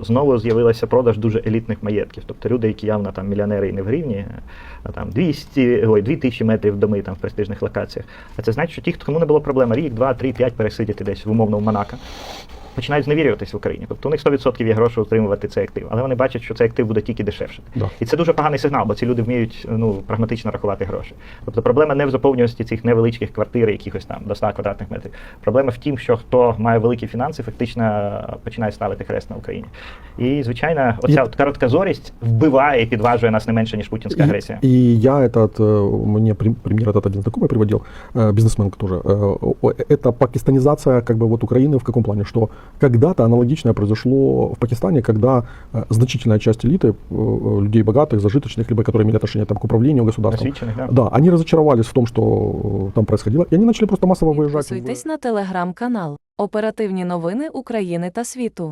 знову з'явилася продаж дуже елітних маєтків. Тобто люди, які явно там мільйонери і не в гривні, а там 200, ой, 2000 метрів доми там в престижних локаціях. А це значить, що ті, кому не було проблема рік, два, три, п'ять пересидіти десь в умовному Монако, починають зневірюватись в Україні. Тобто у них 100% є гроші утримувати цей актив, але вони бачать, що цей актив буде тільки дешевшити. Да. І це дуже поганий сигнал, бо ці люди вміють ну, прагматично рахувати гроші. Тобто проблема не в заповнюваності цих невеличких квартир, якихось там до 100 квадратних метрів. Проблема в тім, що хто має великі фінанси, фактично починає ставити хрест на Україні. І, звичайно, оця І- от короткозорість вбиває і підважує нас не менше, ніж путінська И, агресія. и я этот, э, мне прем- пример этот один знакомый приводил, э, бизнесмен тоже. Э, о- Это пакистанизация как бы вот Украины в каком плане, что когда-то аналогичное произошло в Пакистане, когда э, значительная часть элиты, э, людей богатых, зажиточных, либо которые имели отношение там, к управлению государством, Освічених, да? да, они разочаровались в том, что э, там происходило, и они начали просто массово выезжать. в- Підписуйтесь на телеграм-канал. Оперативні новини України та світу.